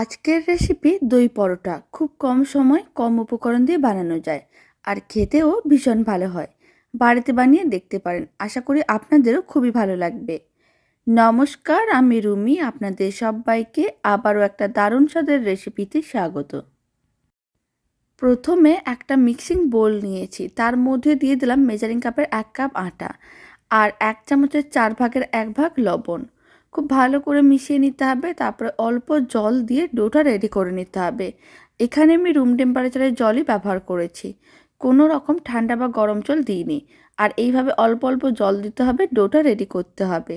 আজকের রেসিপি দই পরোটা। খুব কম সময় কম উপকরণ দিয়ে বানানো যায় আর খেতেও ভীষণ ভালো হয়। বাড়িতে বানিয়ে দেখতে পারেন। আশা করি আপনাদেরও খুবই ভালো লাগবে। নমস্কার, আমি রুমি। আপনাদের সবাইকে আবারও একটা দারুণ স্বাদের রেসিপিতে স্বাগত। প্রথমে একটা মিক্সিং বোল নিয়েছি। তার মধ্যে দিয়ে দিলাম মেজারিং কাপের এক কাপ আটা আর এক চামচের চার ভাগের এক ভাগ লবণ। খুব ভালো করে মিশিয়ে নিতে হবে, তারপরে অল্প জল দিয়ে ডোটা রেডি করে নিতে হবে। এখানে আমি রুম টেম্পারেচারের জলই ব্যবহার করেছি। কোনো রকম ঠান্ডা বা গরম জল দিইনি। আর এইভাবে অল্প অল্প জল দিতে হবে, ডোটা রেডি করতে হবে।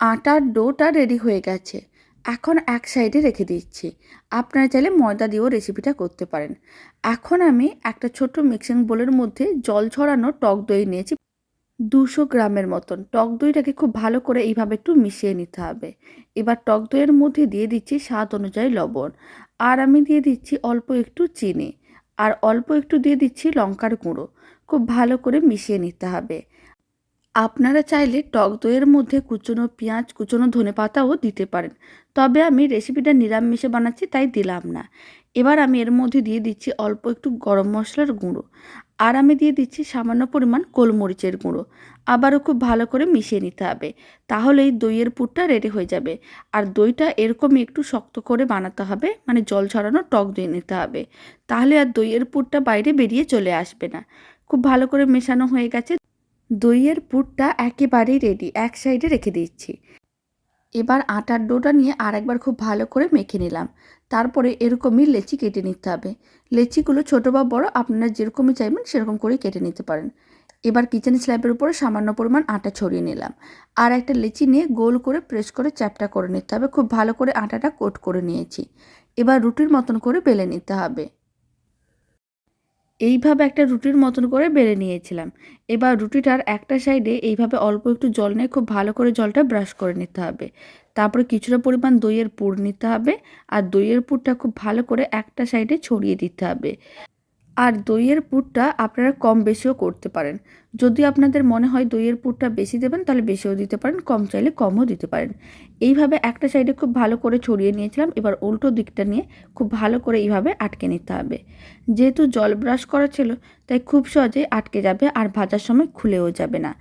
আটার ডোটা রেডি হয়ে গেছে। এখন এক সাইডে রেখে দিচ্ছি। আপনারা চাইলে ময়দা দিয়েও রেসিপিটা করতে পারেন। এখন আমি একটা ছোট মিক্সিং বোলের মধ্যে জল ছড়ানো টক দই নিয়েছি দুশো গ্রামের মতন। টক দইটাকে খুব ভালো করে এইভাবে একটু মিশিয়ে নিতে হবে। এবার টক দইয়ের মধ্যে দিয়ে দিচ্ছি স্বাদ অনুযায়ী লবণ। আর আমি দিয়ে দিচ্ছি অল্প একটু চিনি। আর অল্প একটু দিয়ে দিচ্ছি লঙ্কার গুঁড়ো। খুব ভালো করে মিশিয়ে নিতে হবে। আপনারা চাইলে টক দইয়ের মধ্যে কুচনো পেঁয়াজ, কুচনো ধনে পাতাও দিতে পারেন। তবে আমি রেসিপিটা নিরামিষে বানাচ্ছি, তাই দিলাম না। এবার আমি এর মধ্যে দিয়ে দিচ্ছি অল্প একটু গরম মশলার গুঁড়ো। আর আমি দিয়ে দিচ্ছি সামান্য পরিমাণ গোলমরিচের গুঁড়ো। আবারও খুব ভালো করে মিশিয়ে নিতে হবে। তাহলেই দইয়ের পুরটা রেডি হয়ে যাবে। আর দইটা এরকমই একটু শক্ত করে বানাতে হবে মানে জল ছড়ানো টক দই নিতে হবে। তাহলে আর দইয়ের পুরটা বাইরে বেরিয়ে চলে আসবে না। খুব ভালো করে মেশানো হয়ে গেছে। দইয়ের পুরটা একেবারেই রেডি এক সাইডে রেখে দিচ্ছি। এবার আটার ডোটা নিয়ে আরেকবার খুব ভালো করে মেখে নিলাম। তারপরে এরকমই লেচি কেটে নিতে হবে। লেচিগুলো ছোটো বা বড়, আপনারা যেরকমই চাইবেন সেরকম করে কেটে নিতে পারেন। এবার কিচেন স্ল্যাবের উপরে সামান্য পরিমাণ আটা ছড়িয়ে নিলাম। আর একটা লেচি নিয়ে গোল করে প্রেস করে চ্যাপটা করে নিতে হবে। খুব ভালো করে আটাটা কোট করে নিয়েছি। এবার রুটির মতন করে বেলে নিতে হবে। এইভাবে একটা রুটির মতন করে বেড়ে নিয়েছিলাম। এবার রুটিটার একটা সাইডে এইভাবে অল্প একটু জল নিয়ে খুব ভালো করে জলটা ব্রাশ করে নিতে হবে। তারপরে কিছুটা পরিমাণ দইয়ের পুর নিতে হবে আর দইয়ের পুরটা খুব ভালো করে একটা সাইডে ছড়িয়ে দিতে হবে। আর দইয়ের পুরটা আপনারা কম বেশিও করতে পারেন। যদি আপনাদের মনে হয় দইয়ের পুরটা বেশি দেবেন, তাহলে বেশিও দিতে পারেন, কম চাইলে কমও দিতে পারেন। এইভাবে একটা সাইডে খুব ভালো করে ছড়িয়ে নিয়েছিলাম, এবার উল্টো দিকটা নিয়ে খুব ভালো করে এইভাবে আটকে নিতে হবে। যেহেতু জল ব্রাশ করা ছিল, তাই খুব সহজেই আটকে যাবে আর ভাজার সময় খুলেও যাবে না।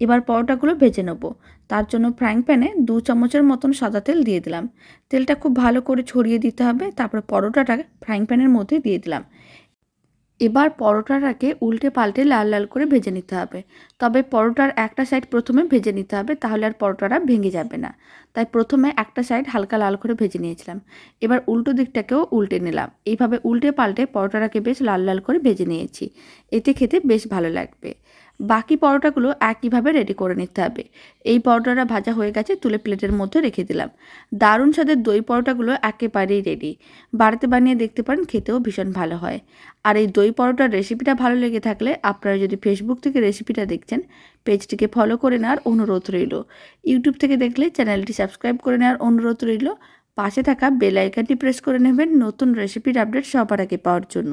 এবার পরোটাগুলো ভেজে নেব। তার জন্য ফ্রাইং প্যানে দু চামচের মতন সাদা তেল দিয়ে দিলাম। তেলটা খুব ভালো করে ছড়িয়ে দিতে হবে, তারপর পরোটাটা ফ্রাইং প্যানের মধ্যে দিয়ে দিলাম। এবার পরোটাটাকে উল্টে পাল্টে লাল লাল করে ভেজে নিতে হবে। তবে পরোটার একটা সাইড প্রথমে ভেজে নিতে হবে, তাহলে আর পরোটাটা ভেঙে যাবে না। তাই প্রথমে একটা সাইড হালকা লাল করে ভেজে নিয়েছিলাম। এবার উল্টো দিকটাকেও উল্টে নিলাম। এইভাবে উল্টে পাল্টে পরোটাটাকে বেশ লাল লাল করে ভেজে নিয়েছি। এতে খেতে বেশ ভালো লাগবে। বাকি পরোটাগুলো একইভাবে রেডি করে নিতে হবে। এই পরোটাটা ভাজা হয়ে গেছে, তুলে প্লেটের মধ্যে রেখে দিলাম। দারুণ স্বাদের দই পরোটাগুলো একেবারেই রেডি বাড়িতে বানিয়ে দেখতে পারেন, খেতেও ভীষণ ভালো হয়। আর এই দই পরোটার রেসিপিটা ভালো লেগে থাকলে আপনারা যদি ফেসবুক থেকে রেসিপিটা দেখছেন, পেজটিকে ফলো করে নেওয়ার অনুরোধ রইল। ইউটিউব থেকে দেখলে চ্যানেলটি সাবস্ক্রাইব করে নেওয়ার অনুরোধ রইল। পাশে থাকা বেল আইকনটি প্রেস করে নেবেন নতুন রেসিপির আপডেট সবার আগে পাওয়ার জন্য।